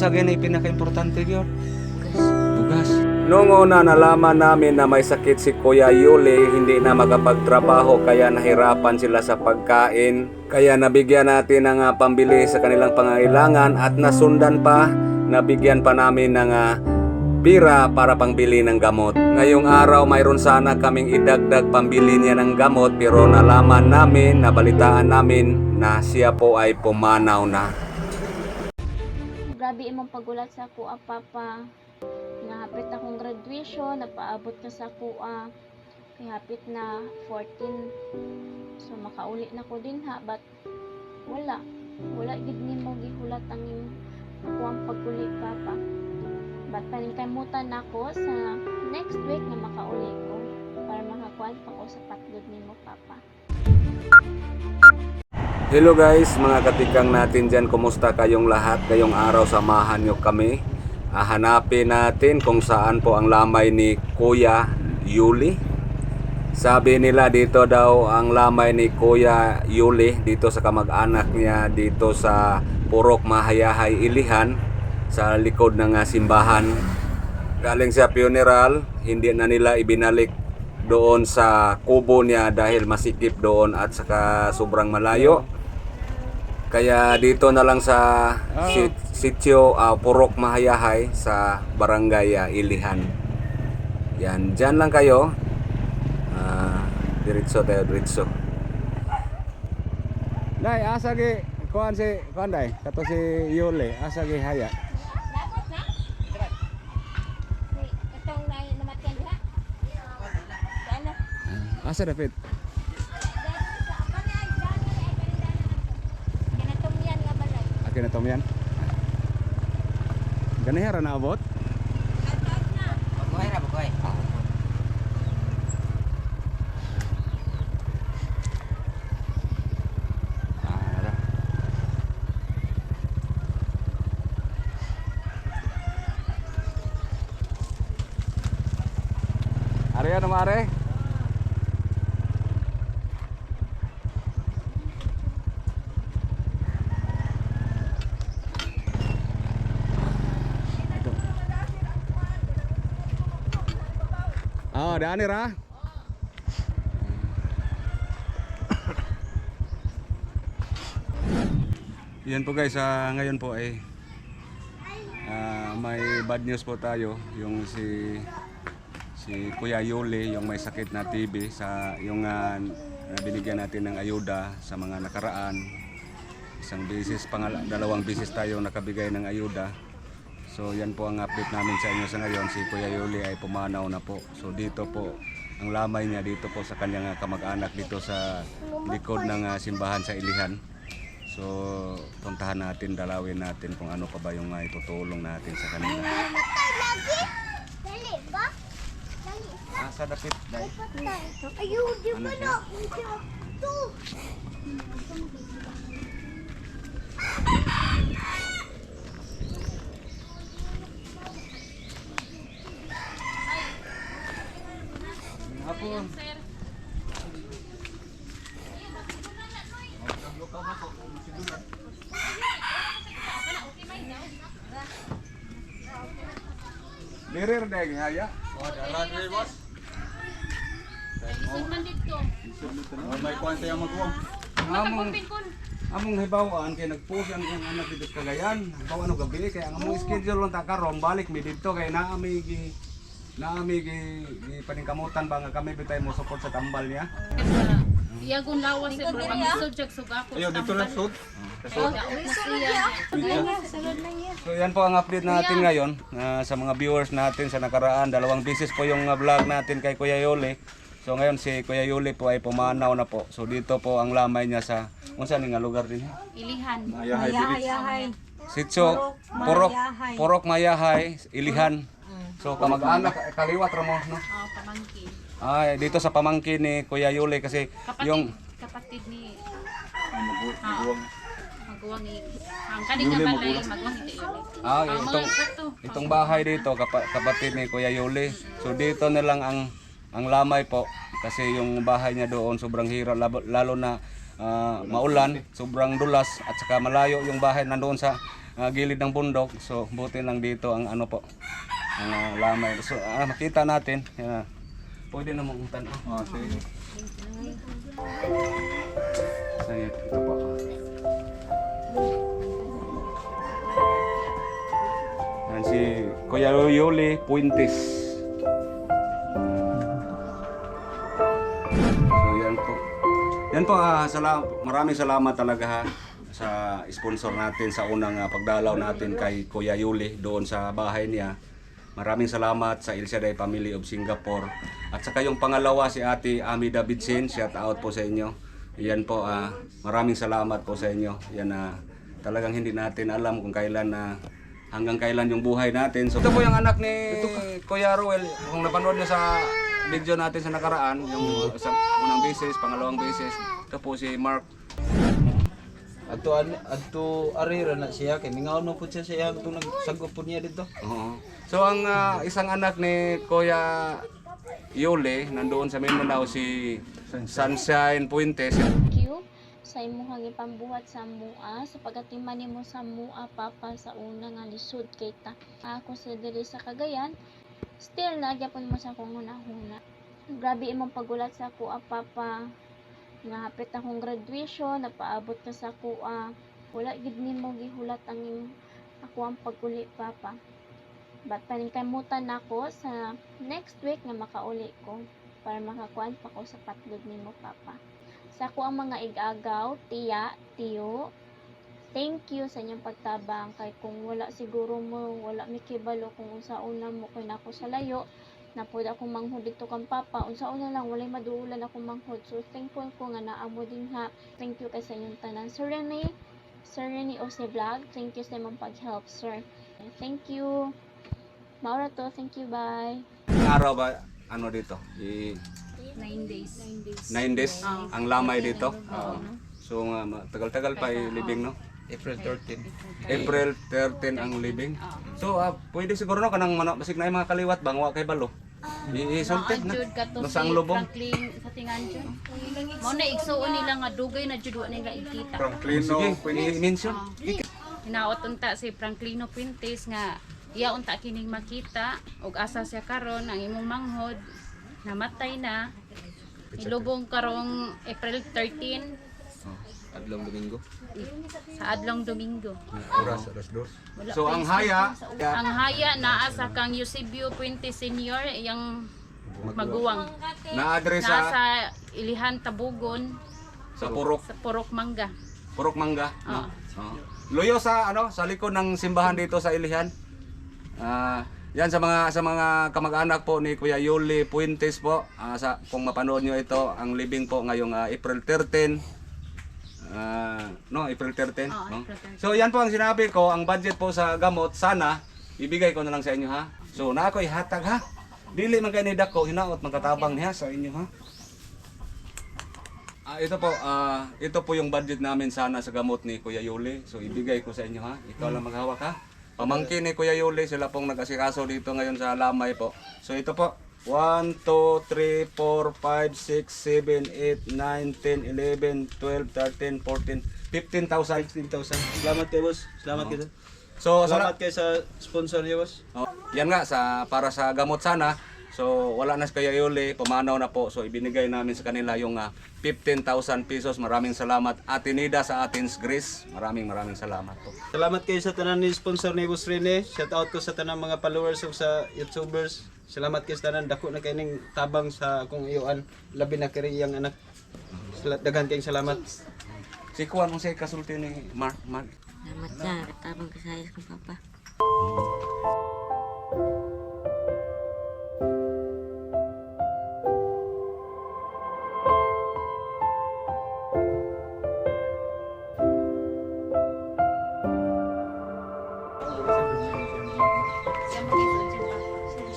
sa ganay pinaka-importante gyud. Bugas. Noong una nalaman namin na may sakit si Kuya Yuli, hindi na makapagtrabaho kaya nahirapan sila sa pagkain. Kaya nabigyan natin ng ah, pambili sa kanilang pangailangan at nasundan pa, nabigyan pa namin ng ah, pira para pangbili ng gamot. Ngayong araw mayroon sana kaming idagdag pambili niya ng gamot pero nalaman namin, nabalitaan namin na siya po ay pumanaw na. Grabe imong pagulat sa kuha papa. Nga akong graduation, napaabot na sa kuha. Kay hapit na 14. So makauli na ko din ha, but wala. Wala gid nimo gihulat ang ako ang paguli papa. But paningkamutan nako sa next week na makauli ko para makakuan pa ko sa patlod nimo papa. Hello guys, mga katikang natin dyan, kumusta kayong lahat? Ngayong araw samahan nyo kami. Ah, hanapin natin kung saan po ang lamay ni Kuya Yuli. Sabi nila dito daw ang lamay ni Kuya Yuli dito sa kamag-anak niya dito sa Purok Mahayahay Ilihan sa likod ng ah, simbahan. Galing sa funeral, hindi na nila ibinalik doon sa kubo niya dahil masikip doon at saka sobrang malayo. Kaya dito na lang sa sit- sitio ah, Purok Mahayahay sa Barangay ah, Ilihan. Yan, dyan lang kayo. Ah, diretso tayo, diretso. Dai, asa gi kuan si kuan dai, kato si Yuli, asa gi haya. Asa dapat? Kinatumyan nga balay. Akin na tom yan. Ganihara na abot? Bagoy ra, bagoy. Ah, ara. Are ano mare? Dani ra. Yan po guys, ah, ngayon po ay ah, may bad news po tayo. Yung si si Kuya Yuli, yung may sakit na TB sa yung na binigyan natin ng ayuda sa mga nakaraan. Isang pangal- dalawang beses tayo nakabigay ng ayuda. So yan po ang update namin sa inyo sa ngayon. Si Kuya Yuli ay pumanaw na po. So dito po, ang lamay niya dito po sa kanyang ah, kamag-anak dito sa likod ng ah, simbahan sa Ilihan. So, puntahan natin, dalawin natin kung ano pa ba yung may tutulong natin sa kanila. Dali ba? Asa dapit? Ayun, di Ano siya? To. Lirir deh haya. Oh, dalan rin, boss. Oh, may kuwan tayo magwang. Among among hibawaan kay nagpush ang ang anak dito sa Cagayan. Bawa ano gabi kay ang among schedule lang ta karon balik mi dito kay naa mi gi naa mi gi, gi paningkamutan ba nga kami bitay mo support sa tambal niya. Iyagon lawas sa bro, ang isod siya sugako. Ayaw, dito lang, sud. So yan po ang update natin ngayon ah, sa mga viewers natin sa nakaraan. Dalawang beses po yung ah, vlog natin kay Kuya Yuli. So ngayon si Kuya Yuli po ay pumanaw na po. So dito po ang lamay niya sa unsa ni nga lugar din? Ilihan. Ayahay, Sitso Purok Purok Mayahay, Ilihan. So kamag-anak kaliwat mo no. Oh, pamangkin. Ay dito sa pamangkin ni Kuya Yuli kasi Kapatid, yung kapatid ni magwang. Magwang i ang kani nga balay magwang ito yun. ah, Ang mga itong ito. itong bahay dito kapa, kapatid ni Kuya Yuli. So dito na lang ang ang lamay po kasi yung bahay niya doon sobrang hirap labo- lalo na ah, maulan, sobrang dulas at saka malayo yung bahay nandoon sa ah, gilid ng bundok. So buti lang dito ang ano po, ang ah, lamay. So ah, makita natin. Ah. Pwede na mong tanong. Ah, sige. So, ito po. Yan si Kuya Yuli Puentes. So yan po. Yan po, ah, sala- maraming salamat talaga ha sa sponsor natin sa unang ah, pagdalaw natin kay Kuya Yuli doon sa bahay niya. Maraming salamat sa El Shaddai Family of Singapore. At saka yung pangalawa si Ate Ami Davidson, shout out po sa inyo. Yan po, ah, maraming salamat po sa inyo. Yan na talagang hindi natin alam kung kailan na hanggang kailan yung buhay natin. So, ito po yung anak ni Kuya Ruel. Kung napanood niyo sa video natin sa nakaraan, yung sa unang beses, pangalawang beses, ito po si Mark. Adto an adto arira na siya kay mingaw no pud siya siya adto nagsagop pud niya dito. Oo. So ang ah, isang anak ni Kuya Yole, nandoon sa Mindanao si Sunshine Puentes. Thank you sa imong gipambuhat sa mua sa pagatiman nimo sa mua papa sa una nga lisod kay ta. Ako sa diri sa Cagayan, still nagyapon mo sa akong hunahuna. Grabe imong pagulat sa ako papa. Nga hapit akong graduation, napaabot ka sa kuha. Wala gid nimo gihulat ang im- ako ang paguli papa. But paningkamutan nako sa next week nga makauli ko para makakuan pa ko sa patlog nimo papa. Sa ako ang mga igagaw, tiya, tiyo, thank you sa inyong pagtabang kay kung wala siguro mo, wala mi kibalo kung unsa una mo kay nako sa layo, na pud ako manghud dito kang papa, unsa una lang walay maduulan ako manghud. So thankful ko nga naamo din ha. Thank you kay sa inyong tanan. Sir Rene, Sir Rene Ose Vlog, thank you sa imong pag-help, sir. Thank you. Maura to, thank you, bye. Araw ba ano dito? I 9 days. 9 days. 9 days ang lamay dito. Oo. So nga tagal-tagal pa yung living no. April 13. April 13 ang living. So ah, pwede siguro no kanang manok basig na yung mga kaliwat bang wa kay balo. Isulti na. Jud ka to No si sa ang lubong. Franklin sa tingan jud. Mo na igsuon nila nga dugay na jud wa nila ikita. Franklino, Sige, Puentes. i-mention. Hinaot unta si Franklino Pintes nga iya unta kining makita ug asa siya karon ang imong manghod namatay na ilubong karong April 13 Adlong Domingo. sa adlong Domingo. Oras, alas dos. So ang haya, ang haya naa sa kang Eusebio Puente Senior iyang maguwang. na-address Naa sa sa Ilihan Tabugon sa Purok, sa Purok Mangga. Purok Mangga. Oo. Oo. Luyo sa ano, sa likod ng simbahan dito sa Ilihan. Ah, yan sa mga sa mga kamag-anak po ni Kuya Yuli Puentes po. Ah, sa kung mapanood niyo ito, ang living po ngayong ah, April 13. Ah, no, April 13, Oo, no? April 13. So yan po ang sinabi ko, ang budget po sa gamot sana ibigay ko na lang sa inyo ha. So na ako ihatag ha. Dili man kay ni dako hinaot magkatabang niya sa inyo ha. Ah, ito po, ah, ito po yung budget namin sana sa gamot ni Kuya Yuli. So ibigay ko sa inyo ha. Ikaw lang maghawak ha. Pamangkin ni Kuya Yuli, sila pong nag-asikaso dito ngayon sa Lamay po. So ito po, 1, 2, 3, 4, 5, 6, 7, 8, 9, 10, 11, 12, 13, 14, 15,000. 15,000. Salamat kay boss. Salamat kay So, Salamat kay sa sponsor niya boss. Oh, yan nga, sa, para sa gamot sana. So, wala na si Kuya Yuli, pumanaw na po. So, ibinigay namin sa kanila yung ah, 15,000 pesos. Maraming salamat. Ate Nida sa Athens Greece. Maraming maraming salamat po. Salamat kayo sa tanan ni sponsor ni Boss Rene. Shout out ko sa tanan mga followers ug sa YouTubers. Salamat kayo sa tanan dako na kayong tabang sa akong iyoan labi na kiri yang anak. Daghan kayong salamat. Si Kuan, kung siya kasulti ni Mark. Mark. Salamat sa katabang kasayas kong papa.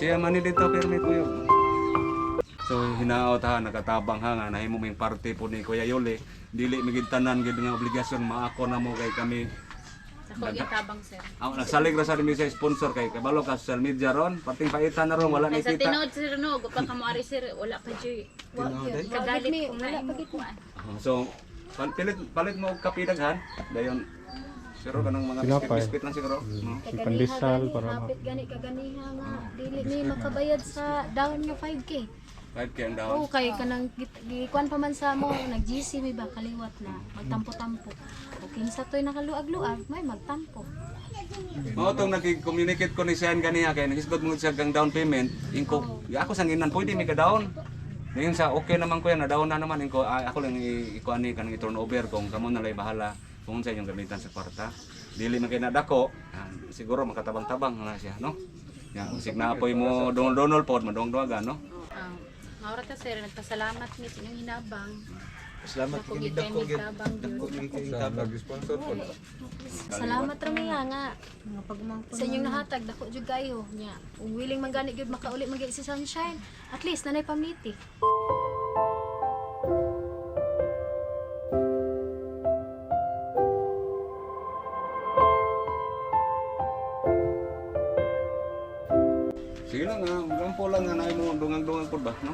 Siya man ni dito, pero may kuyo. So, hinaot ha, nakatabang ha, nga, nahimo may parte po ni Kuya Yuli. Dili, migitanan, gid nga obligasyon, maako na mo kay kami. Sa ko gitabang sir. Ang nagsalig ra sa rin sa sponsor kay kabalo ka social media ron, pating paitan na ron, wala ni Ay sa kita. tinood sir no, pa ka mo ari sir wala pa joy. Kagalit ko na imo kuan. Oh, so, pal- pilit, palit mo og kapidaghan, dayon Siguro kanang mga Tinapay. biscuit lang siguro. No? Si pandesal para ma... Hapit gani kaganiha nga dili ni makabayad sa down nga 5k. 5k ang daon. Oo kay kanang git- gikuan pa man sa mo nag GC mi ba kaliwat na magtampo-tampo. O kinsa toy nakaluag-luag may magtampo. Mao tong naki-communicate ko ni Sian ganiya kay nagisgot mo siya gang down payment. Ingko, ako sanginan pwede mi ka down. Ngayon sa okay naman ko yan, na down na naman ingko ah, ako lang i- ikuan ni kanang i-turn over kung kamo na lay bahala kung sa inyong gamitan sa kwarta. Dili man kay nadako, ah, siguro makatabang-tabang na siya, no? Ya, sig naapoy mo donol-donol pod, madong-doagan, no? Um, Maura ta sir, nagpasalamat ni sa inyong hinabang. Salamat Dako kini gid dako kay gid. tabang Dako gyud. gid kay tabang. Salamat ra mi nga nga sa inyong nahatag dako jud kayo nya. Kung willing man gani gyud makauli man gyud si Sunshine, at least nanay pamiti. Lang nga na mo dungang-dungang pod ba, no?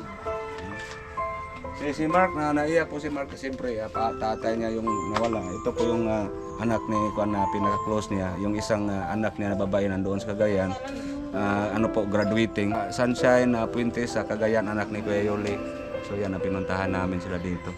Si, si Mark, na naiyak po si Mark siyempre, pa, tatay niya yung nawala. Ito po yung ah, anak ni Kuan na pinaka-close niya. Yung isang ah, anak niya na babae nandoon sa Cagayan. Ah, ano po, graduating. Ah, Sunshine, uh, Puentes sa Cagayan, anak ni Kuya Yoli. So yan, na pinuntahan namin sila dito.